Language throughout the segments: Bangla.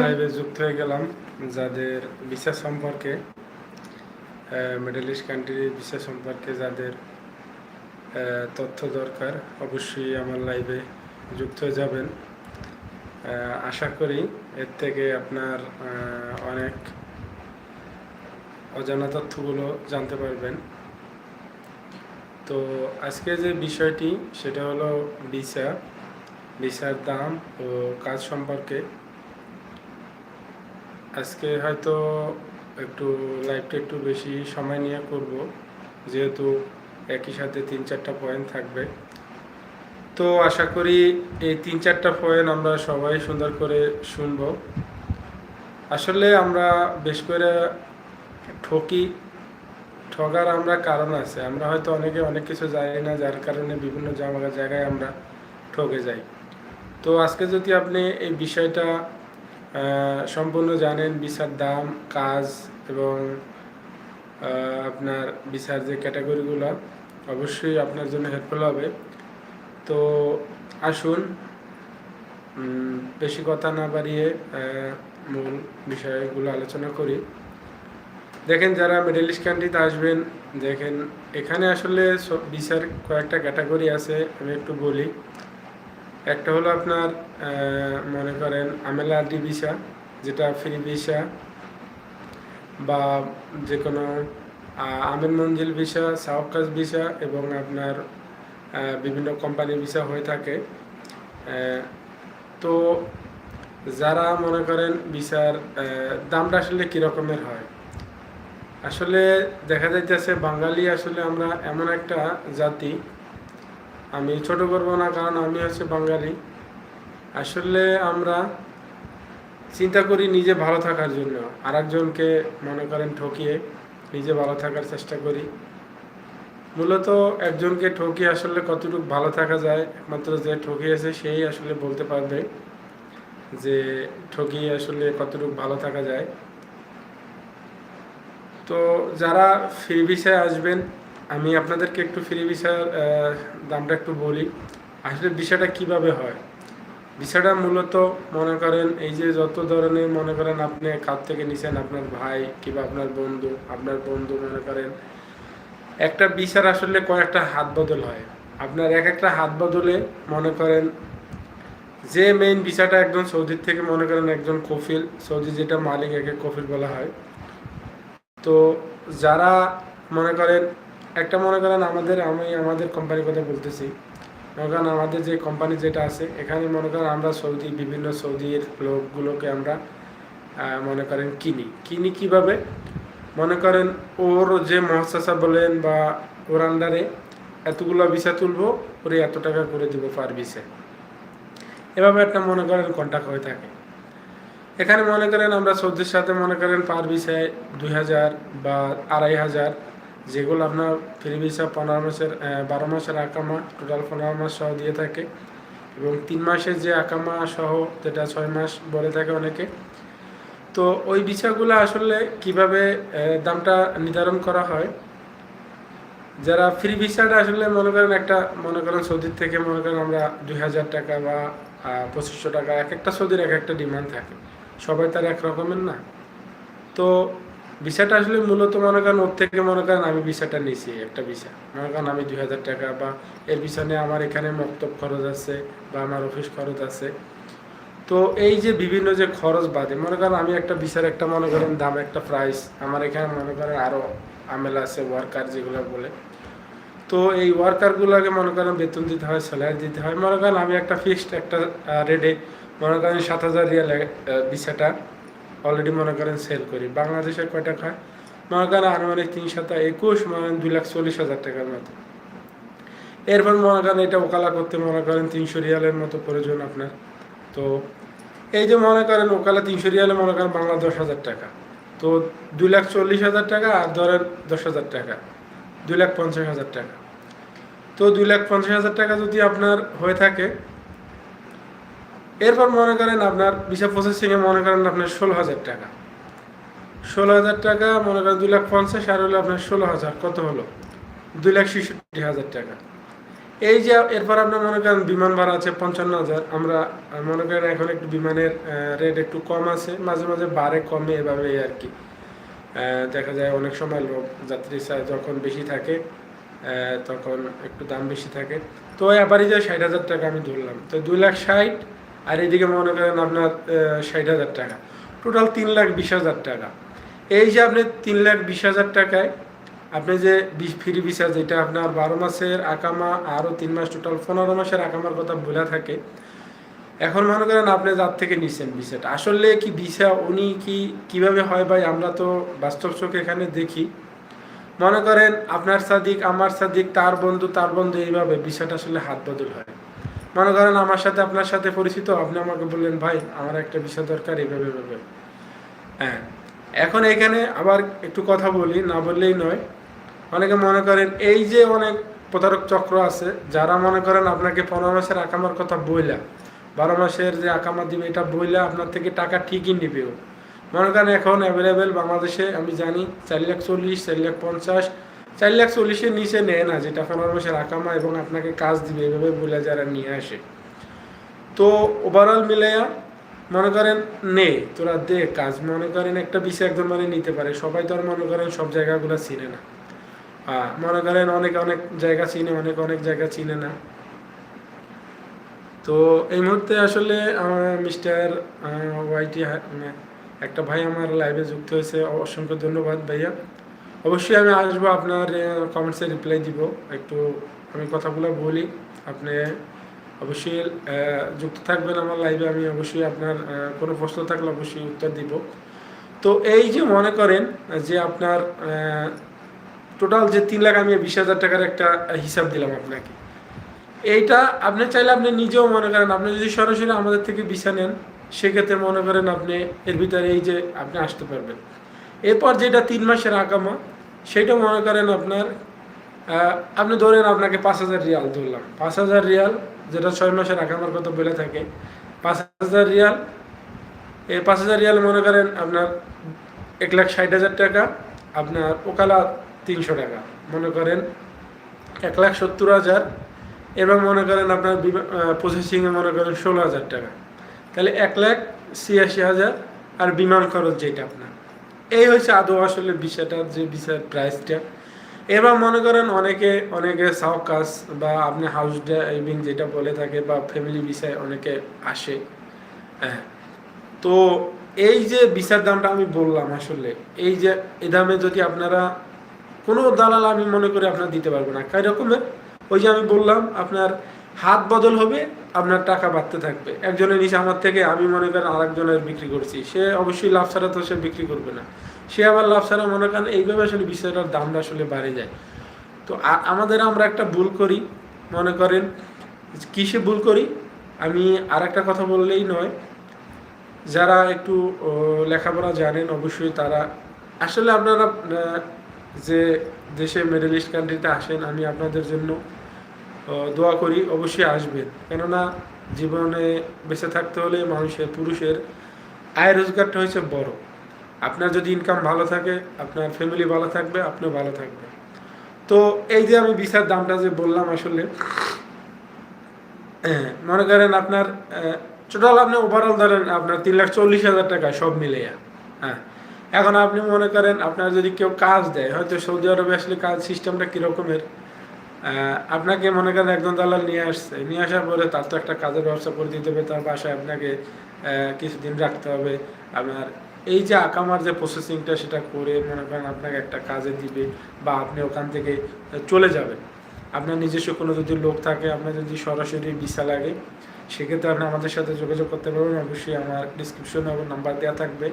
লাইভে যুক্ত হয়ে গেলাম, যাদের ভিসা সম্পর্কে মিডল ইস্ট কান্ট্রির ভিসা সম্পর্কে যাদের তথ্য দরকার, অবশ্যই আমার লাইভে যুক্ত হয়ে যাবেন। আশা করি এর থেকে আপনার অনেক অজানা তথ্যগুলো জানতে পারবেন। তো আজকে যে বিষয়টি, সেটা হলো ভিসা ভিসার দাম ও কাজ সম্পর্কে। আজকে হয়তো একটু লাইভটা একটু বেশি সময় নিয়ে করব, যেহেতু একই সাথে তিন চারটা পয়েন্ট থাকবে। তো আশা করি এই তিন চারটা পয়েন্ট আমরা সবাই সুন্দর করে শুনব। আসলে আমরা বেশ করে ঠকি, ঠগার আমরা কারণ আছে। আমরা হয়তো অনেকে অনেক কিছু জানি না, যার কারণে বিভিন্ন জায়গা জায়গায় আমরা ঠকে যাই। তো আজকে যদি আপনি এই বিষয়টা সম্পূর্ণ জানেন ভিসার দাম, কাজ এবং আপনার ভিসার যে ক্যাটাগরিগুলো, অবশ্যই আপনার জন্য হেল্পফুল হবে। তো আসুন বেশি কথা না বাড়িয়ে মূল বিষয়গুলো আলোচনা করি। দেখেন যারা মিডল ইস্ট কান্ট্রিতে আসবেন, দেখেন এখানে আসলে সব- কয়েকটা ক্যাটাগরি আছে, আমি একটু বলি। একটা হলো আপনার মনে করেন আমেলা ডি ভিসা যেটা ফ্রি ভিসা বা যে কোনো আমির মঞ্জিল ভিসা সাউকাস ভিসা এবং আপনার বিভিন্ন কোম্পানি ভিসা হয়ে থাকে। তো যারা মনে করেন ভিসার দামটা আসলে কী রকমের হয়? আসলে দেখা যাইতেছে বাঙালি আসলে আমরা এমন একটা জাতি আমি ছোট করব না, কারণ আমি হচ্ছে বাঙালি। আসলে আমরা চিন্তা করি নিজে ভালো থাকার জন্য। আর একজনকে মনে করেন ঠকিয়ে নিজে ভালো থাকার চেষ্টা করি। মূলত একজনকে ঠকিয়ে আসলে কতটুকু ভালো থাকা যায়, একমাত্র যে ঠকিয়েছে সেই আসলে বলতে পারবে যে ঠকিয়ে আসলে কতটুকু ভালো থাকা যায়। তো যারা ফ্রি ভিসায় আসবেন আমি আপনাদেরকে একটু ফ্রি ভিসার দামটা একটু বলি। আসলে ভিসাটা কীভাবে হয়? ভিসাটা মূলত মনে করেন এই যে যত ধরনের মনে করেন আপনি কার থেকে নিছেন আপনার ভাই কিংবা আপনার বন্ধু আপনার বন্ধু মনে করেন, একটা ভিসার আসলে কয়েকটা হাত বদল হয়। আপনার এক একটা হাত বদলে মনে করেন যে মেইন ভিসাটা একজন সৌদির থেকে মনে করেন একজন কফিল, সৌদি যেটা মালিক একে কফিল বলা হয়। তো যারা মনে করেন একটা মনে করেন আমাদের, আমি আমাদের কোম্পানির কথা বলতেছি। মনে করেন আমাদের যে কোম্পানি যেটা আছে, এখানে মনে করেন আমরা সৌদি, বিভিন্ন সৌদির লোকগুলোকে আমরা মনে করেন কিনি। কিনি কীভাবে? মনে করেন ওর যে মহাসাসা বলেন বা ওর আন্ডারে এতগুলো ভিসা তুলবো, ওরে এত টাকা করে দিব পার ভিসা এভাবে একটা মনে করেন কন্ট্যাক্ট হয়ে থাকে। এখানে মনে করেন আমরা সৌদির সাথে মনে করেন পার ভিসায় দুই হাজার বা আড়াই হাজার যেগুলো আপনার ফ্রি ভিসা পনেরো মাসের বারো মাসের আকামা টোটাল পনেরো মাস সহ দিয়ে থাকে। এবং তিন মাসের যে আকামা সহ যেটা ছয় মাস বলে থাকে অনেকে। তো ওই ভিসাগুলো আসলে কীভাবে দামটা নির্ধারণ করা হয়? যারা ফ্রি ভিসাটা আসলে মনে করেন একটা, মনে করেন সৌদির থেকে মনে করেন আমরা দুই হাজার টাকা বা পঁচিশশো টাকা, এক একটা সৌদির এক একটা ডিমান্ড থাকে। সবাই তার এক রকমের না। তো ভিসাটা আসলে মূলত মনে করেন ওর থেকে মনে করেন আমি ভিসাটা নিয়েছি, একটা ভিসা। মনে করেন আমি দুই হাজার টাকা বা এর নিয়ে আমার এখানে মক্তব খরচ আছে বা আমার অফিস খরচ আছে। তো এই যে বিভিন্ন যে খরচ বাদে, মনে করেন আমি একটা ভিসার একটা মনে করেন দাম, একটা প্রাইস আমার এখানে মনে করেন আরও আমেলা আছে ওয়ার্কার যেগুলো বলে। তো এই ওয়ার্কারগুলোকে মনে করেন বেতন দিতে হয় স্যালারি দিতে হয়। মনে করেন আমি একটা ফিক্সড একটা রেটে মনে করেন সাত হাজার রিয়াল ভিসাটা অলরেডি মনে করেন সেল করি। বাংলাদেশের কয় টাকা? মনে করেন আনুমানিক তিন সাত একুশ, মনে করেন দুই লাখ চল্লিশ হাজার টাকার মতো। এরপর মনে করেন এটা ওকালা করতে মনে করেন তিনশো রিয়ালের মতো প্রয়োজন আপনার। তো এই যে মনে করেন ওকালা তিনশো রিয়ালে মনে করেন বাংলা দশ হাজার টাকা। তো দুই লাখ চল্লিশ হাজার টাকা আর ধরেন দশ হাজার টাকা, দুই লাখ পঞ্চাশ হাজার টাকা। তো দুই লাখ পঞ্চাশ হাজার টাকা যদি আপনার হয়ে থাকে এরপর মনে করেন আপনার ভিসা প্রসেসিংয়ে মনে করেন আপনার ষোলো হাজার টাকা। ষোলো হাজার টাকা, মনে করেন দুই লাখ পঞ্চাশ, আর হলো আপনার ষোলো হাজার, কত হলো? দুই লাখ ছেষট্টি হাজার টাকা। এই যে এরপর আপনার মনে করেন বিমান ভাড়া আছে পঞ্চান্ন হাজার, আমরা মনে করেন এখন একটু বিমানের রেট একটু কম আছে, মাঝে মাঝে বাড়ে, কমে এভাবে আর কি। দেখা যায় অনেক সময় লোক, যাত্রী চা- যখন বেশি থাকে তখন একটু দাম বেশি থাকে। তো এবারই যে ষাট হাজার টাকা আমি ধরলাম। তো দুই লাখ ষাট আর এদিকে মনে করেন আপনার ষাট হাজার টাকা। টোটাল তিন লাখ বিশ হাজার টাকা। এই যে আপনি তিন লাখ বিশ হাজার টাকায় আপনি যে বিশ ফ্রি ভিসা যেটা আপনার বারো মাসের আকামা, আরও তিন মাস টোটাল পনেরো মাসের আকামার কথা বলে থাকে, এখন মনে করেন আপনি যার থেকে নিছেন ভিসাটা আসলে কি ভিসা উনি কি, কীভাবে হয় ভাই? আমরা তো বাস্তব চোখে এখানে দেখি। মনে করেন আপনার সাদিক, আমার সাদিক, তার বন্ধু তার বন্ধু এইভাবে বিষয়টা আসলে হাত বদল হয়। মনে করেন আমার সাথে আপনার সাথে পরিচিত, আপনি আমাকে বললেন, ভাই, আমার একটা বিষয় দরকার, এভাবে এইভাবে হ্যাঁ এখন এখানে আবার একটু কথা বলি, না বললেই নয়। অনেকে মনে করেন এই যে অনেক প্রতারক চক্র আছে, যারা মনে করেন আপনাকে পনেরো মাসের আকামার কথা বইলা, বারো মাসের যে আকামা দিবে, এটা বইলা আপনার থেকে টাকা ঠিকই নিবেও মনে করেন এখন অ্যাভেলেবেল বাংলাদেশে, আমি জানি, চার লাখ চল্লিশ, চার লাখ পঞ্চাশ চার লাখ চল্লিশের নিচে নেয় না, যেটা পনেরো মাসের আকামা এবং আপনাকে কাজ দিবে, এভাবে বলে যারা নিয়ে আসে। তো ওভারঅল মিলাইয়া মনে করেন, নে, তোরা দে কাজ। মনে করেন একটা বিষয় একজন মানে নিতে পারে। সবাই তো আর মনে করেন সব জায়গাগুলো চিনে না। মনে করেন অনেক অনেক জায়গা চিনে, অনেক অনেক জায়গা চিনে না। তো এই মুহূর্তে আসলে আমার মিস্টার ওয়াইটি একটা ভাই আমার লাইভে যুক্ত হয়েছে। অসংখ্য ধন্যবাদ ভাইয়া। অবশ্যই আমি আসব আপনার কমেন্টসে রিপ্লাই দিব। একটু আমি কথাগুলো বলি। আপনি অবশ্যই যুক্ত থাকবেন আমার লাইভে আমি অবশ্যই আপনার কোনো প্রশ্ন থাকলে অবশ্যই উত্তর দিব। তো এই যে মনে করেন যে আপনার টোটাল যে তিন লাখ, আমি বিশ হাজার টাকার একটা হিসাব দিলাম আপনাকে। এইটা আপনি চাইলে আপনি নিজেও মনে করেন, আপনি যদি সরাসরি আমাদের থেকে বিছা নেন, সেক্ষেত্রে মনে করেন আপনি এর ভিতরে এই যে আপনি আসতে পারবেন। এরপর যেটা তিন মাসের আকামা সেটা মনে করেন আপনার আপনি ধরেন আপনাকে পাঁচ হাজার রিয়াল ধরলাম। পাঁচ হাজার রিয়াল যেটা ছয় মাসের আকামার কথা বলে থাকে, পাঁচ হাজার রিয়াল, এই পাঁচ হাজার রিয়াল মনে করেন আপনার এক লাখ ষাট হাজার টাকা, আপনার ওকালা তিনশো টাকা। মনে করেন এক লাখ সত্তর হাজার এবং মনে করেন আপনার প্রসেসিংয়ে মনে করেন ষোলো হাজার টাকা। তাহলে এক লাখ ছিয়াশি হাজার আর বিমান খরচ যেটা আপনার। এই হচ্ছে আদৌ আসলে বিষয়টার যে বিষয়ের প্রাইসটা এবার মনে করেন অনেকে অনেকে সাউকাস বা আপনি হাউস ড্রাইভিং যেটা বলে থাকে বা ফ্যামিলি বিষয় অনেকে আসে। হ্যাঁ। তো এই যে বিচার দামটা আমি বললাম আসলে, এই যে এই দামে যদি আপনারা কোনো দালাল আমি মনে করি আপনার দিতে পারব না। কাই রকমের ওই যে আমি বললাম, আপনার হাত বদল হবে আপনার টাকা বাড়তে থাকবে। একজনের নিচে আমার থেকে আমি মনে করেন আরেকজনের বিক্রি করছি। সে অবশ্যই লাভ ছাড়া তো সে বিক্রি করবে না। সে আবার লাভ ছাড়া মনে করেন এইভাবে আসলে বিষয়টার দামটা আসলে বাড়ে যায়। তো আমাদের আমরা একটা ভুল করি, মনে করেন কিসে ভুল করি? আমি আর একটা কথা বললেই নয়। যারা একটু লেখাপড়া জানেন অবশ্যই তারা, আসলে আপনারা যে দেশে মিডল ইস্ট কান্ট্রিতে আসেন, আমি আপনাদের জন্য দোয়া করি অবশ্যই আসবেন কেননা জীবনে বেঁচে থাকতে হলে মানুষের পুরুষের আয় রোজগারটা হচ্ছে বড়। আপনার যদি ইনকাম ভালো থাকে আপনার ফ্যামিলি ভালো থাকবে আপনি ভালো থাকবে তো এই যে আমি বিচার দামটা যে বললাম আসলে হ্যাঁ, মনে করেন আপনার টোটাল আপনি ওভারঅল ধরেন আপনার তিন লাখ চল্লিশ হাজার টাকা সব মিলে হ্যাঁ। এখন আপনি মনে করেন আপনার যদি কেউ কাজ দেয় হয়তো সৌদি আরবে আসলে কাজ সিস্টেমটা কীরকমের? আপনাকে মনে করেন একজন দালাল নিয়ে আসছে। নিয়ে আসার পরে তার তো একটা কাজের ব্যবস্থা করে দিতে হবে, তার বাসায় আপনাকে কিছুদিন রাখতে হবে। আপনার এই যে আকামার যে প্রসেসিংটা সেটা করে মনে করেন আপনাকে একটা কাজে দিবে বা আপনি ওখান থেকে চলে যাবেন। আপনার নিজস্ব কোনো যদি লোক থাকে, আপনার যদি সরাসরি ভিসা লাগে, সেক্ষেত্রে আপনি আমাদের সাথে যোগাযোগ করতে পারবেন। অবশ্যই আমার ডিসক্রিপশনে এবং নাম্বার দেওয়া থাকবে।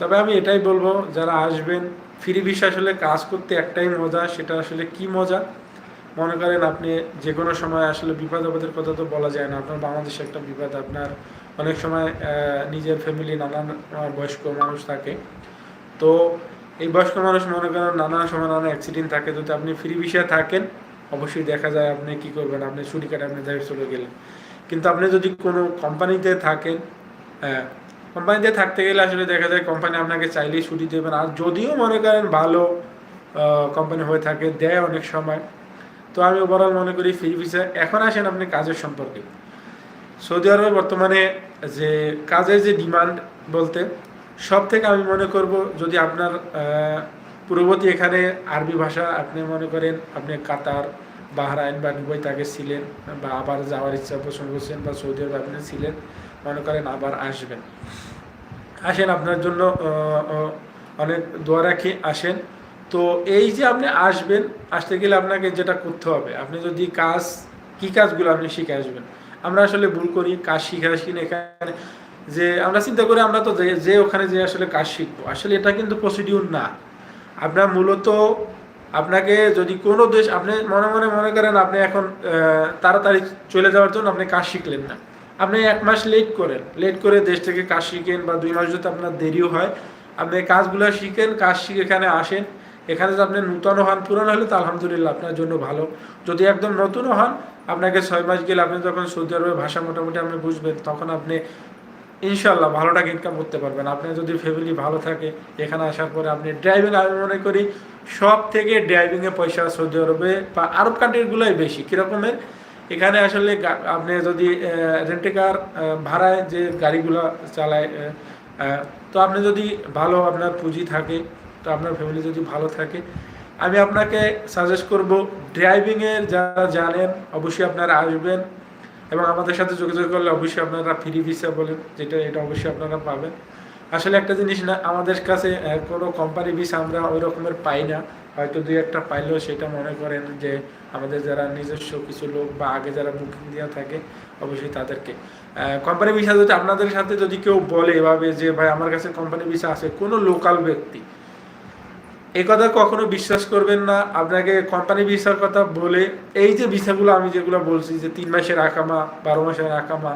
তবে আমি এটাই বলব, যারা আসবেন ফ্রি ভিসা আসলে কাজ করতে একটাই মজা, সেটা আসলে কি মজা? মনে করেন আপনি যে কোনো সময় আসলে বিপদ আপদের কথা তো বলা যায় না। আপনার বাংলাদেশে একটা বিপদ, আপনার অনেক সময় নিজের ফ্যামিলি নানান বয়স্ক মানুষ থাকে। তো এই বয়স্ক মানুষ মনে করেন নানান সময় নানা অ্যাক্সিডেন্ট থাকে। যদি আপনি ফ্রি বিষয়ে থাকেন, অবশ্যই দেখা যায় আপনি কি করবেন? আপনি ছুটি কাটে আপনি দেশে চলে গেলেন। কিন্তু আপনি যদি কোনো কোম্পানিতে থাকেন হ্যাঁ কোম্পানিতে থাকতে গেলে আসলে দেখা যায় কোম্পানি আপনাকে চাইলেই ছুটি দেবেন আর যদিও মনে করেন ভালো কোম্পানি হয়ে থাকে, দেয় অনেক সময়। তো আমি ওভারঅল মনে করি ফ্রি ভিসা এখন আসেন আপনি কাজের সম্পর্কে। সৌদি আরবে বর্তমানে যে কাজের যে ডিমান্ড বলতে সব থেকে আমি মনে করব যদি আপনার পূর্ববর্তী এখানে আরবি ভাষা আপনি মনে করেন, আপনি কাতার, বাহরাইন বা দুবাই তাকে ছিলেন বা আবার যাওয়ার ইচ্ছা পোষণ করছেন বা সৌদি আরবে আপনি ছিলেন, মনে করেন আবার আসবেন। আসেন আপনার জন্য অনেক দোয়া রাখি। আসেন তো এই যে আপনি আসবেন, আসতে গেলে আপনাকে যেটা করতে হবে, আপনি যদি কাজ, কি কাজগুলো আপনি শিখে আসবেন? আমরা আসলে ভুল করি, কাজ শিখে আসি না এখানে। যে আমরা চিন্তা করি আমরা তো যে- ওখানে যে আসলে কাজ শিখব। আসলে এটা কিন্তু প্রসিডিউর না। আপনার মূলত আপনাকে যদি কোনো দেশ, আপনি মনে মনে মনে করেন আপনি এখন তাড়াতাড়ি চলে যাওয়ার জন্য আপনি কাজ শিখলেন না। আপনি এক মাস লেট করেন। লেট করে দেশ থেকে কাজ শিখেন বা দুই মাস যদি আপনার দেরিও হয়, আপনি কাজগুলো শিখেন, কাজ শিখে এখানে আসেন। এখানে যদি আপনি নূতন হন, পুরানো হলে তো আলহামদুলিল্লাহ আপনার জন্য ভালো। যদি একদম নতুন হন, আপনাকে ছয় মাস গেলে আপনি যখন সৌদি আরবের ভাষা মোটামুটি আপনি বুঝবেন, তখন আপনি ইনশাল্লাহ ভালো টাকা ইনকাম করতে পারবেন। আপনি যদি ফ্যামিলি ভালো থাকে, এখানে আসার পরে আপনি ড্রাইভিং আমি মনে করি সব থেকে ড্রাইভিংয়ে পয়সা সৌদি আরবে বা আরব কান্ট্রিগুলোই বেশি। কীরকমের? এখানে আসলে আপনি যদি রেন্টে কার ভাড়ায় যে গাড়িগুলো চালায় তো আপনি যদি ভালো আপনার পুঁজি থাকে তো আপনার ফ্যামিলি যদি ভালো থাকে, আমি আপনাকে সাজেস্ট করব ড্রাইভিংয়ের যারা জানেন অবশ্যই আপনারা আসবেন এবং আমাদের সাথে যোগাযোগ করলে অবশ্যই আপনারা ফ্রি ভিসা বলেন, যেটা, এটা অবশ্যই আপনারা পাবেন। আসলে একটা জিনিস না, আমাদের কাছে কোনো কোম্পানি ভিসা আমরা ওই রকমের পাই না। হয়তো দুই একটা পাইলেও সেটা মনে করেন যে আমাদের যারা নিজস্ব কিছু লোক বা আগে যারা বুকিং দেওয়া থাকে, অবশ্যই তাদেরকে। কোম্পানি ভিসা যদি আপনাদের সাথে যদি কেউ বলে এভাবে যে, ভাই, আমার কাছে কোম্পানি ভিসা আছে, কোনো লোকাল ব্যক্তি এই কথা কখনো বিশ্বাস করবেন না। আপনাকে কোম্পানি ভিসার কথা বলে এই যে ভিসাগুলো আমি যেগুলো বলছি যে তিন মাসের আকামা, বারো মাসের আকামা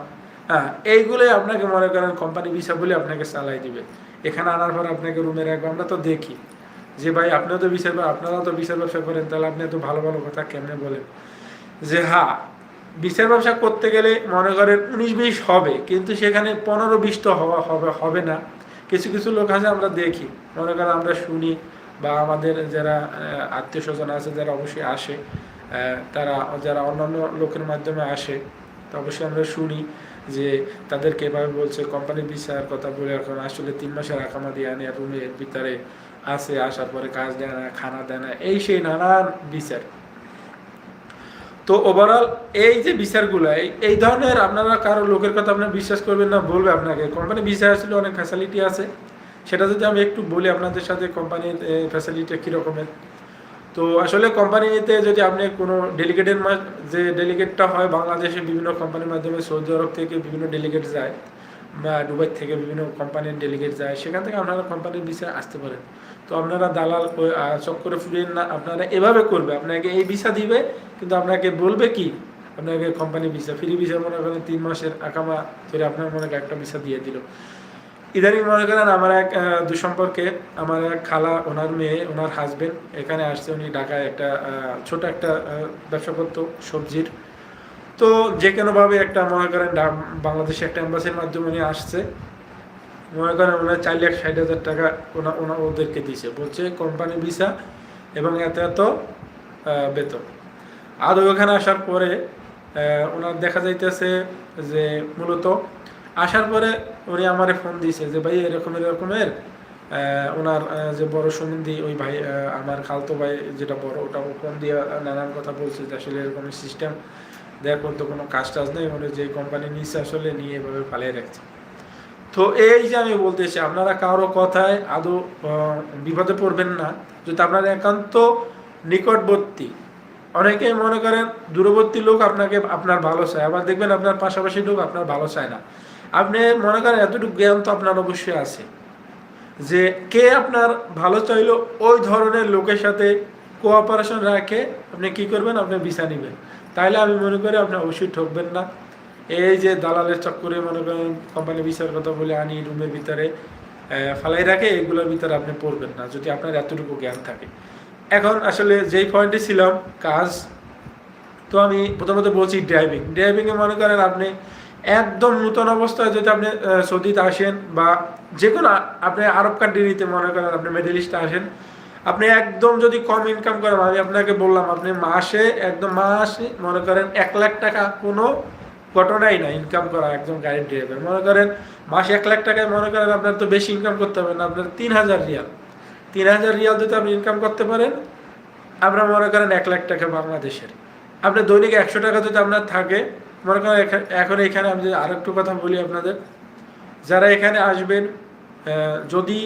হ্যাঁ এইগুলোই আপনাকে মনে করেন কোম্পানি ভিসা বলে আপনাকে চালাই দিবে। এখানে আনার পর আপনাকে রুমে রাখবে। আমরা তো দেখি যে ভাই, আপনিও তো বিচার আপনারাও তো বিচার ব্যবসা করেন, তাহলে আপনি তো ভালো ভালো কথা কেমনে বলেন? যে হ্যাঁ বিচার ব্যবসা করতে গেলে মনে করেন উনিশ বিশ হবে, কিন্তু সেখানে পনেরো বিশ তো হওয়া, হবে হবে না। কিছু কিছু লোক আছে আমরা দেখি। মনে করেন আমরা শুনি বা আমাদের যারা আত্মীয় স্বজন আছে যারা অবশ্যই আসে তারা যারা অন্যান্য লোকের মাধ্যমে আসে, তো অবশ্যই আমরা শুনি যে তাদেরকে এভাবে বলছে কোম্পানি বিচার কথা বলে এখন আসলে তিন মাসের আকামা দিয়ে আনে রুমের ভিতরে আসে আসার পরে কাজ দেয় না, খানা দেয় না, এই সেই নানান বিচার। তো ওভারঅল এই যে বিচারগুলো, এই ধরনের আপনারা কারও লোকের কথা আপনার বিশ্বাস করবেন না, বলবে আপনাকে। কোম্পানি বিচার আসলে অনেক ফ্যাসিলিটি আছে। সেটা যদি আমি একটু বলি আপনাদের সাথে কোম্পানির ফ্যাসিলিটি কীরকমের? তো আসলে কোম্পানিতে যদি আপনি কোনো ডেলিগেটের যে ডেলিগেটটা হয়, বাংলাদেশে বিভিন্ন কোম্পানির মাধ্যমে, সৌদি আরব থেকে বিভিন্ন ডেলিগেট যায়, বা দুবাই থেকে বিভিন্ন কোম্পানির ডেলিগেট যায়, সেখান থেকে আপনারা কোম্পানির ভিসা আসতে পারেন। তো আপনারা দালাল চক্করে ফিরিয়ে না, আপনারা এভাবে করবে। আপনাকে এই ভিসা দিবে, কিন্তু আপনাকে বলবে কি? আপনাকে কোম্পানি ভিসা ফ্রি ভিসা মনে করেন, তিন মাসের আকামা ধরে আপনার মনে একটা ভিসা দিয়ে দিল। ইদানিং মনে করেন আমার এক আহ, দুঃসম্পর্কে আমার এক খালা ওনার মেয়ে ওনার হাজবেন্ড এখানে আসছে উনি ঢাকায় একটা ছোট একটা ব্যবসা করতো সবজির। তো যে কোনোভাবে একটা মনে করেন বাংলাদেশে একটা এম্বাসির মাধ্যমে উনি আসছে। মনে করেন ওনার চার লাখ ষাট হাজার টাকা ওনা ওনা ওদেরকে দিছে। বলছে কোম্পানি ভিসা এবং এত এত বেতন। আর ওখানে আসার পরে ওনার দেখা যাইতেছে যে মূলত আসার পরে উনি আমারে ফোন দিয়েছে যে, ভাই, এরকম, এরকমের ওনার যে বড় সম্বন্ধী ওই ভাই আমার খালতো ভাই যেটা বড়, ওটা ও ফোন দিয়ে নানান কথা বলছে যে, আসলে এরকম সিস্টেম দেখুন তো কোনো কাজ টাজ নেই। মানে যে কোম্পানি নিচ্ছে আসলে নিয়ে এভাবে পালিয়ে রাখছে তো এই যে আমি বলতেছি, আপনারা কারও কথায় আদৌ বিপদে পড়বেন না। যদি আপনারা একান্ত নিকটবর্তী, অনেকেই মনে করেন দূরবর্তী লোক আপনাকে, আপনার ভালো চায়। আবার দেখবেন আপনার পাশাপাশি লোক আপনার ভালো চায় না। আপনি মনে করেন এতটুকু জ্ঞান তো আপনার অবশ্যই আছে। যে কে আপনার ভালো চাইলো ওই ধরনের লোকের সাথে কোঅপারেশন রাখে, আপনি কি করবেন? আপনি ভিসা নেবেন। তাইলে আমি মনে করি আপনি অবশ্যই ঠকবেন না। এই যে দালালের চক্করে মনে করেন কোম্পানি ভিসার কথা বলে আনি রুমের ভিতরে ফালাই রাখে, এগুলোর ভিতরে আপনি পড়বেন না, যদি আপনার এতটুকু জ্ঞান থাকে। এখন আসলে যেই পয়েন্টে ছিলাম, কাজ, তো আমি প্রথমত বলছি ড্রাইভিং ড্রাইভিংয়ে মনে করেন আপনি একদম নূতন অবস্থায় যদি আপনি সৌদিতে আসেন বা যে কোনো আপনি আরব কান্ট্রিতে মনে করেন আপনি মিডল ইস্টে আসেন, আপনি একদম যদি কম ইনকাম করেন, আমি আপনাকে বললাম, আপনি মাসে, একদম মাসে মনে করেন এক লাখ টাকা কোনো ঘটনাই না ইনকাম করা একদম গাড়ির ড্রাইভার মনে করেন মাসে এক লাখ টাকায় মনে করেন আপনার তো বেশি ইনকাম করতে হবে না, আপনার তিন হাজার রিয়াল। তিন হাজার রিয়াল যদি আপনি ইনকাম করতে পারেন, আপনার মনে করেন এক লাখ টাকা বাংলাদেশের। আপনার দৈনিক একশো টাকা যদি আপনার থাকে মনে করেন এখা- এখন এখানে আমি যদি আরেকটু কথা বলি আপনাদের, যারা এখানে আসবেন যদি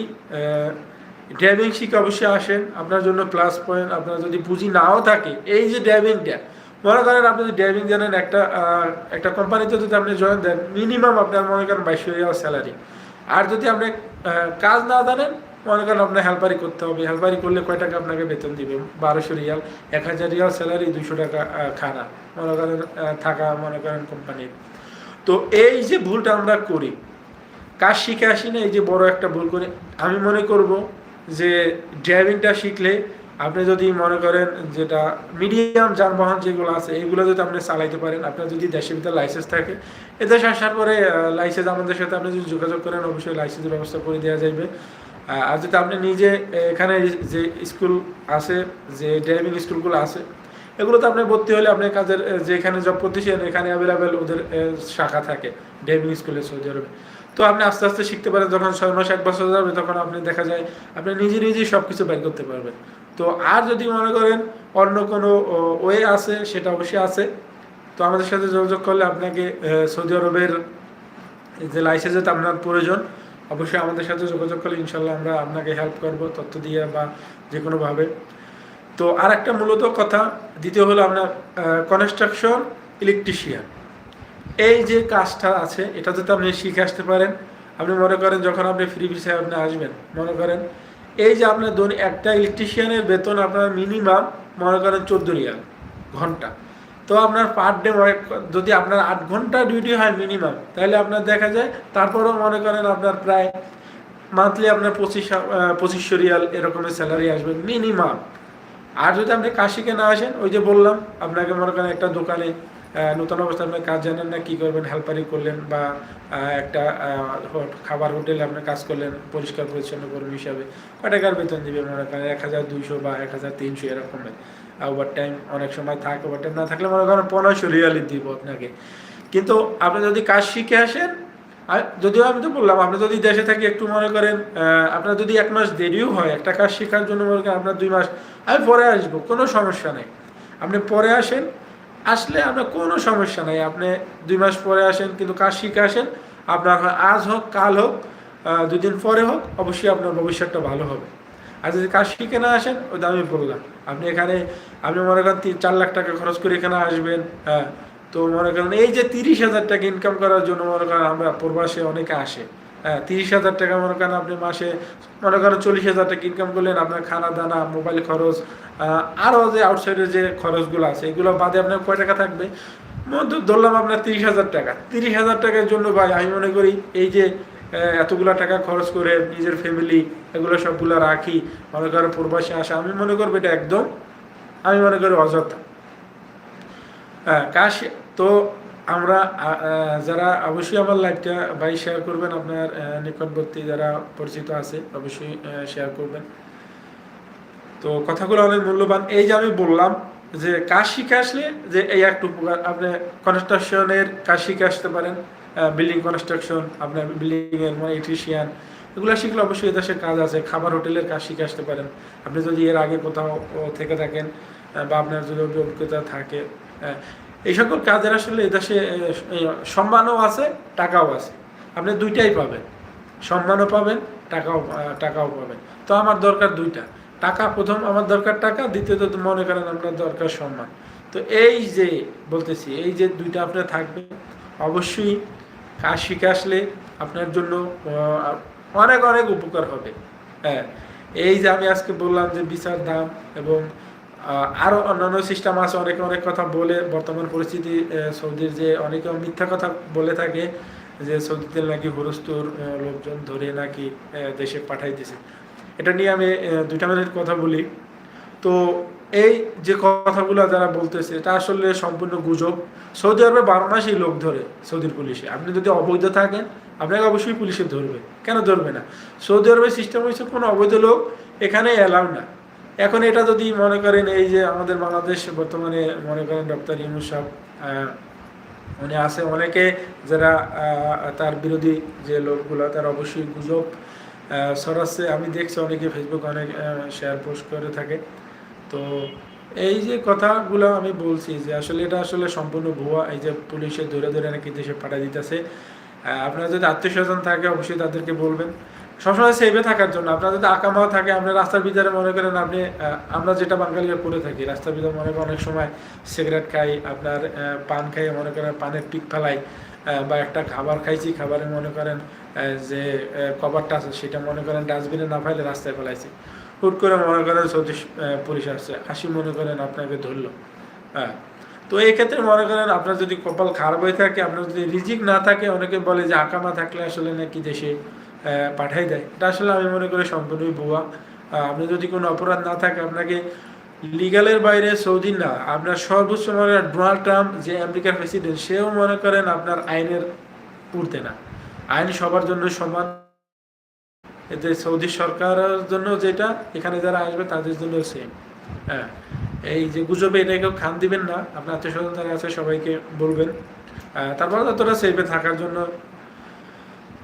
ড্রাইভিং শিখে অবশ্যই আসেন, আপনার জন্য প্লাস পয়েন্ট আপনার যদি পুঁজি নাও থাকে, এই যে ড্রাইভিংটা মনে করেন আপনি যদি ড্রাইভিং জানেন, একটা একটা কোম্পানিতে যদি আপনি জয়েন দেন মিনিমাম আপনার মনে করেন বাইশশো রিয়াল স্যালারি আর যদি আপনি কাজ না জানেন মনে করেন আপনার হেল্পারি করতে হবে, হেল্পারি করলে কয় টাকা আপনাকে বেতন দিবে? বারোশো রিয়াল, এক হাজার রিয়াল স্যালারি, দুশো টাকা খানা। মনে করেন থাকা, মনে করেন কোম্পানির তো এই যে ভুলটা আমরা করি কাজ শিখে আসি না, এই যে বড় একটা ভুল করি, আমি মনে করব যে ড্রাইভিংটা শিখলে আপনি যদি মনে করেন যেটা মিডিয়াম যানবাহন যেগুলো আছে, এগুলো যদি আপনি চালাইতে পারেন, আপনার যদি দেশের ভিতরে লাইসেন্স থাকে, এদেশে আসার পরে লাইসেন্স আমাদের সাথে আপনি যদি যোগাযোগ করেন, অবশ্যই লাইসেন্সের ব্যবস্থা করে দেওয়া যাবে আর যদি আপনি নিজে এখানে যে স্কুল আছে যে ড্রাইভিং স্কুলগুলো আছে এগুলোতে আপনি ভর্তি হলে আপনার কাজের আহ, যে এখানে জব করতেছেন এখানে অ্যাভেলেবেল ওদের শাখা থাকে ড্রাইভিং স্কুলে সৌদি আরবে। তো আপনি আস্তে আস্তে শিখতে পারেন যখন ছয় মাস এক বছর যাবে তখন আপনি দেখা যায় আপনি নিজে নিজেই সব কিছু বের করতে পারবেন। তো আর যদি মনে করেন অন্য কোনো ওয়ে আছে সেটা অবশ্যই আছে তো আমাদের সাথে যোগাযোগ করলে আপনাকে সৌদি আরবের যে লাইসেন্স আপনার প্রয়োজন অবশ্যই আমাদের সাথে যোগাযোগ করলে ইনশাল্লাহ আমরা আপনাকে হেল্প করব তথ্য দিয়ে বা যে কোনোভাবে তো আর একটা মূলত কথা, দ্বিতীয় হলো আপনার কনস্ট্রাকশন ইলেকট্রিশিয়ান এই যে কাজটা আছে, এটা যদি আপনি শিখে আসতে পারেন, আপনি মনে করেন যখন আপনি ফ্রি ভিসায় আপনি আসবেন, মনে করেন এই যে আপনার দৈনিক একটা ইলেকট্রিশিয়ানের বেতন আপনার মিনিমাম মনে করেন চোদ্দ রিয়াল ঘণ্টা। তো আপনার পার ডে যদি আপনার আট ঘণ্টা ডিউটি হয় মিনিমাম তাহলে আপনার দেখা যায়, তারপরেও মনে করেন আপনার প্রায় মান্থলি আপনার পঁচিশ পঁচিশশো রিয়াল এরকমের স্যালারি আসবে মিনিমাম আর যদি আপনি কাশিকে না আসেন, ওই যে বললাম, আপনাকে মনে করেন একটা দোকানে নতুন অবস্থায় আপনি কাজ জানেন না, কি করবেন, হেল্পারি করলেন বা একটা খাবার হোটেলে আপনি কাজ করলেন, পরিষ্কার পরিচ্ছন্ন কর্মী হিসাবে। কয় টাকার বেতন দিবে মনে করেন? এক হাজার দুইশো বা এক হাজার তিনশো এরকমের। ওভার টাইম অনেক সময় থাকে ওভার টাইম না থাকলে মনে করেন পনেরোশো রিয়ালি দিব আপনাকে। কিন্তু আপনি যদি কাজ শিখে আসেন যদিও আমি তো বললাম, আপনি যদি দেশে থাকি একটু মনে করেন আপনার যদি এক মাস দেরিও হয়, একটা কাজ শেখার জন্য মনে করেন আপনার দুই মাস, আমি পরে আসব, কোনো সমস্যা নেই। আপনি পরে আসেন আসলে আপনার কোনো সমস্যা নাই। আপনি দুই মাস পরে আসেন, কিন্তু কাজ শিখে আসেন। আপনার আজ হোক, কাল হোক দুদিন পরে হোক, অবশ্যই আপনার ভবিষ্যৎটা ভালো হবে। আর যদি কাজ শিখে না আসেন, ওই আমি বললাম আপনি এখানে, আপনি মনে করেন তিন চার লাখ টাকা খরচ করে এখানে আসবেন হ্যাঁ। তো মনে করেন এই যে তিরিশ হাজার টাকা ইনকাম করার জন্য মনে করেন আমরা প্রবাসে অনেকে আসে। হ্যাঁ তিরিশ হাজার টাকা মনে করেন আপনি মাসে, মনে করেন চল্লিশ হাজার টাকা ইনকাম করলেন, আপনার খানা দানা মোবাইল খরচ আরও যে আউটসাইডের যে খরচগুলো আছে, এগুলো বাদে আপনার কয় টাকা থাকবে? ধরলাম আপনার তিরিশ হাজার টাকা। তিরিশ হাজার টাকার জন্য ভাই, আমি মনে করি এই যে এতগুলা টাকা খরচ করে নিজের ফ্যামিলি এগুলো সবগুলো রাখি, মনে করো প্রবাসে আসা, আমি মনে করব এটা একদম, আমি মনে করি অযথা। হ্যাঁ কাজ তো আমরা যারা অবশ্যই আমার লাইভটা ভাই শেয়ার করবেন, আপনার নিকটবর্তী যারা পরিচিত আছে, অবশ্যই শেয়ার করবেন। তো কথাগুলো অনেক মূল্যবান। এই যে আমি বললাম যে কাজ শিখে আসলে যে এই একটু উপকার, আপনি কনস্ট্রাকশনের কাজ শিখে আসতে পারেন বিল্ডিং কনস্ট্রাকশন আপনার বিল্ডিং এর ইলেকট্রিশিয়ান এগুলো শিখলে অবশ্যই এদেশে কাজ আছে। খাবার হোটেলের কাজ শিখে আসতে পারেন। আপনি যদি এর আগে কোথাও থেকে থাকেন বা আপনার যদি অভিজ্ঞতা থাকে এই সকল কাজের আসলে এদেশে সম্মানও আছে, টাকাও আছে। আপনি দুইটাই পাবেন। সম্মানও পাবেন, টাকাও টাকাও পাবেন। তো আমার দরকার দুইটা। টাকা প্রথম আমার দরকার টাকা, দ্বিতীয়ত মনে করেন আপনার দরকার সম্মান। তো এই যে বলতেছি, এই যে দুইটা আপনার থাকবে, অবশ্যই কাজ শিখে আসলে আপনার জন্য অনেক অনেক উপকার হবে। হ্যাঁ এই যে আমি আজকে বললাম যে বিচার দাম এবং আহ, আরও অন্যান্য সিস্টেম আছে অনেকে অনেক কথা বলে বর্তমান পরিস্থিতি সৌদির যে অনেকে মিথ্যা কথা বলে থাকে যে সৌদিতে নাকি হুরস্তুর লোকজন ধরে নাকি দেশে পাঠাই দিছে। এটা নিয়ে আমি দুইটা মিনিট কথা বলি। তো এই যে কথাগুলো যারা বলতেছে এটা আসলে সম্পূর্ণ গুজব। সৌদি আরবে বারো মাসেই লোক ধরে সৌদির পুলিশে। আপনি যদি অবৈধ থাকেন আপনাকে অবশ্যই পুলিশে ধরবে। কেন ধরবে না? সৌদি আরবের সিস্টেম হচ্ছে কোনো অবৈধ লোক এখানে অ্যালাউ না। এখন এটা যদি মনে করেন এই যে আমাদের বাংলাদেশ বর্তমানে মনে করেন ডক্টর সাহেব আহ, উনি আছে অনেকে যারা তার বিরোধী যে লোকগুলো তার অবশ্যই গুজব ছড়াচ্ছে। আমি দেখছি অনেকে ফেসবুক অনেক শেয়ার পোস্ট করে থাকে। তো এই যে কথাগুলো আমি বলছি যে আসলে এটা আসলে সম্পূর্ণ ভুয়া এই যে পুলিশে ধরে ধরে নাকি দেশে পাঠিয়ে দিতেছে আপনার যদি আত্মীয় স্বজন থাকে অবশ্যই তাদেরকে বলবেন। সবসময় সেভে থাকার জন্য। আপনার যদি আকামাও থাকে, আপনি রাস্তার ভিতরে মনে করেন আপনি আমরা যেটা বাঙালিরা করে থাকি, রাস্তার ভিতরে মনে করেন অনেক সময় সিগারেট খাই, আপনার পান খাই, মনে করেন পানের পিক ফেলাই বা একটা খাবার খাইছি, খাবারে মনে করেন যে কভারটা আছে, সেটা মনে করেন ডাস্টবিনে না ফেলে রাস্তায় ফেলাইছি। হুট করে মনে করেন সতীশ পুলিশ আসছে, হাসি মনে করেন আপনাকে ধরলো। হ্যাঁ তো এই ক্ষেত্রে মনে করেন আপনার যদি কপাল খারাপ হয়ে থাকে, আপনার যদি রিজিক না থাকে, অনেকে বলে যে আকামা থাকলে আসলে নাকি দেশে পাঠাই দেয়। এটা আসলে আমি মনে করি সম্পূর্ণই ভুয়া। আপনি যদি কোনো অপরাধ না থাকে, আপনাকে লিগালের বাইরে সৌদি না, আপনার সর্বোচ্চ মনে ডোনাল্ড ট্রাম্প যে আমেরিকার প্রেসিডেন্ট, সেও মনে করেন আপনার আইনের উঠতে না। আইন সবার জন্য সমান। এতে সৌদি সরকারের জন্য যেটা, এখানে যারা আসবে তাদের জন্য সেম হ্যাঁ এই যে গুজবে এটা কেউ খান দিবেন না। আপনার আত্মীয় স্বজন যারা আছে সবাইকে বলবেন। তারপর ততটা সেফে থাকার জন্য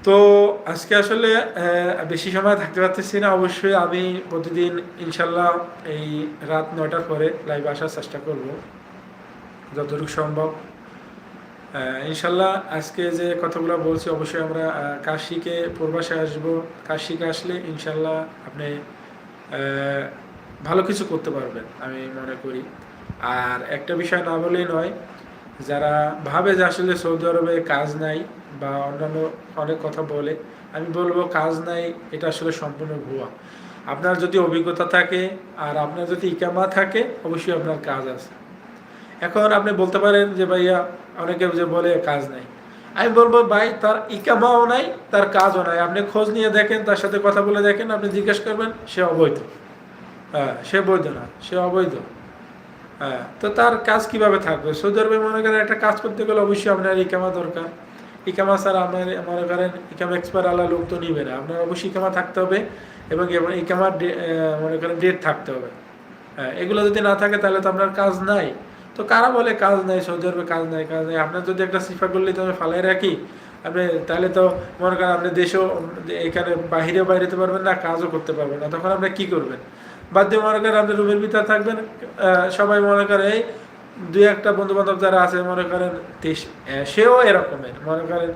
তো আজকে আসলে বেশি সময় থাকতে পারতেছি না। অবশ্যই আমি প্রতিদিন ইনশাল্লাহ এই রাত নয়টার পরে লাইভ আসার চেষ্টা করব, যতটুকু সম্ভব। ইনশাল্লাহ আজকে যে কথাগুলো বলছি, অবশ্যই আমরা কাশিকে প্রবাসে আসব। কাশিকে আসলে ইনশাল্লাহ আপনি ভালো কিছু করতে পারবেন, আমি মনে করি। আর একটা বিষয় না বলেই নয়, যারা ভাবে যে আসলে সৌদি আরবে কাজ নাই বা অন্যান্য অনেক কথা বলে, আমি বলব কাজ নাই, এটা আসলে সম্পূর্ণ ভুয়া। আপনার যদি অভিজ্ঞতা থাকে আর আপনার যদি ইকামা থাকে, অবশ্যই আপনার কাজ আছে। এখন আপনি বলতে পারেন যে, ভাইয়া, অনেকে যে বলে কাজ নাই। আমি বলব, ভাই, তার ইকামাও নাই, তার কাজও নাই। আপনি খোঁজ নিয়ে দেখেন, তার সাথে কথা বলে দেখেন, আপনি জিজ্ঞেস করবেন, সে অবৈধ? হ্যাঁ সে বৈধ না, সে অবৈধ। হ্যাঁ তো তার কাজ কীভাবে থাকবে? সৌদি আরবে মনে করেন একটা কাজ করতে গেলে অবশ্যই আপনার ইকামা দরকার। ইকামা স্যার আপনার মনে করেন ইকামা এক্সপায়ার আলা লোক তো নিবে না। আপনার অবশ্যই ইকামা থাকতে হবে এবং ইকামার মনে করেন ডেট থাকতে হবে। হ্যাঁ এগুলো যদি না থাকে তাহলে তো আপনার কাজ নাই। তো কারা বলে কাজ নাই, সৌদি আরবে কাজ নাই কাজ নাই? আপনার যদি একটা সিফা করলে তো আমি ফালাই রাখি। আপনি তাহলে তো মনে করেন আপনি দেশেও, এখানে বাহিরেও বাইরেতে পারবেন না, কাজও করতে পারবেন না। তখন আপনি কি করবেন? বাধ্য মনে করেন আপনি রুমের ভিতরে থাকবেন। সবাই মনে করে, এই দুই একটা বন্ধু বান্ধব যারা আছে, মনে করেন সেও এরকমের। মনে করেন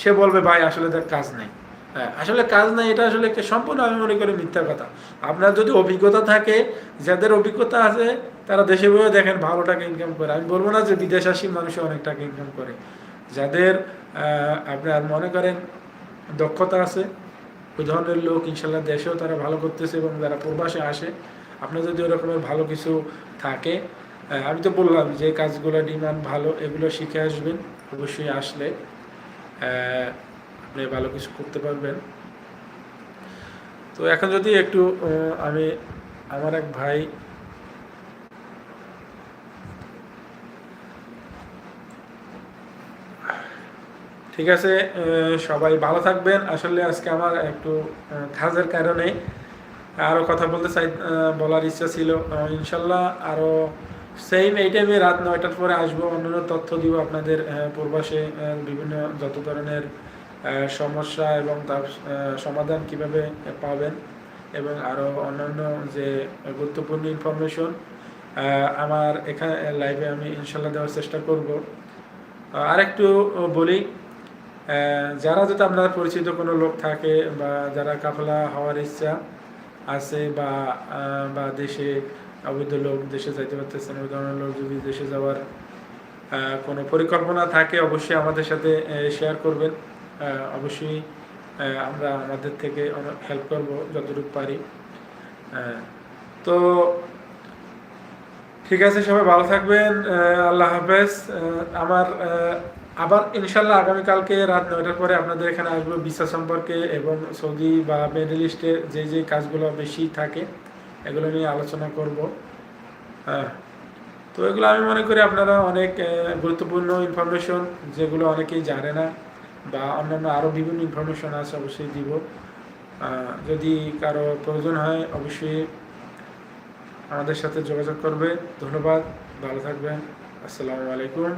সে বলবে, ভাই, আসলে তার কাজ নেই। হ্যাঁ আসলে কাজ নাই, এটা আসলে একটা সম্পূর্ণ আমি মনে করি মিথ্যা কথা। আপনার যদি অভিজ্ঞতা থাকে, যাদের অভিজ্ঞতা আছে, তারা দেশে বসে দেখেন, ভালো টাকা ইনকাম করে। আমি বলব না যে বিদেশ আসি মানুষ অনেক টাকা ইনকাম করে। যাদের আপনার মনে করেন দক্ষতা আছে, ওই ধরনের লোক ইনশাল্লাহ দেশেও তারা ভালো করতেছে এবং যারা প্রবাসে আসে, আপনার যদি ওরকমের ভালো কিছু থাকে আমি তো বললাম যে কাজগুলো ডিমান্ড ভালো, এগুলো শিখে আসবেন, অবশ্যই আসলে আপনি ভালো কিছু করতে পারবেন। তো এখন যদি একটু আমি আমার এক ভাই, ঠিক আছে সবাই ভালো থাকবেন। আসলে আজকে আমার একটু কাজের কারণে আরও কথা বলতে চাই বলার ইচ্ছা ছিল। ইনশাল্লাহ আরও সেম এই টাইমে রাত নয়টার পরে আসব। অন্যান্য তথ্য দিব আপনাদের প্রবাসে বিভিন্ন যত ধরনের সমস্যা এবং তার সমাধান কীভাবে পাবেন এবং আরও অন্যান্য যে গুরুত্বপূর্ণ ইনফরমেশন আমার এখানে লাইভে আমি ইনশাল্লাহ দেওয়ার চেষ্টা করব। আর একটু বলি যারা যদি আপনার পরিচিত কোনো লোক থাকে বা যারা কাফলা হওয়ার ইচ্ছা আছে বা বা দেশে অবৈধ লোক দেশে যাইতে পারতেছেন ওই ধরনের লোক যদি দেশে যাওয়ার কোনো পরিকল্পনা থাকে, অবশ্যই আমাদের সাথে শেয়ার করবেন। অবশ্যই আমরা আমাদের থেকে অনেক হেল্প করব যতটুকু পারি। তো ঠিক আছে, সবাই ভালো থাকবেন। আল্লাহ হাফেজ। আমার আবার ইনশাল্লাহ আগামীকালকে রাত নয়টার পরে আপনাদের এখানে আসব ভিসা সম্পর্কে এবং সৌদি বা মিডল ইস্টে যে যে কাজগুলো বেশি থাকে। এগুলো নিয়ে আলোচনা করব। হ্যাঁ তো এগুলো আমি মনে করি আপনারা অনেক গুরুত্বপূর্ণ ইনফরমেশন যেগুলো অনেকেই জানে না বা অন্যান্য আরও বিভিন্ন ইনফরমেশন আছে অবশ্যই দিব। যদি কারও প্রয়োজন হয় অবশ্যই আমাদের সাথে যোগাযোগ করবে। ধন্যবাদ, ভালো থাকবেন। আসসালামু আলাইকুম।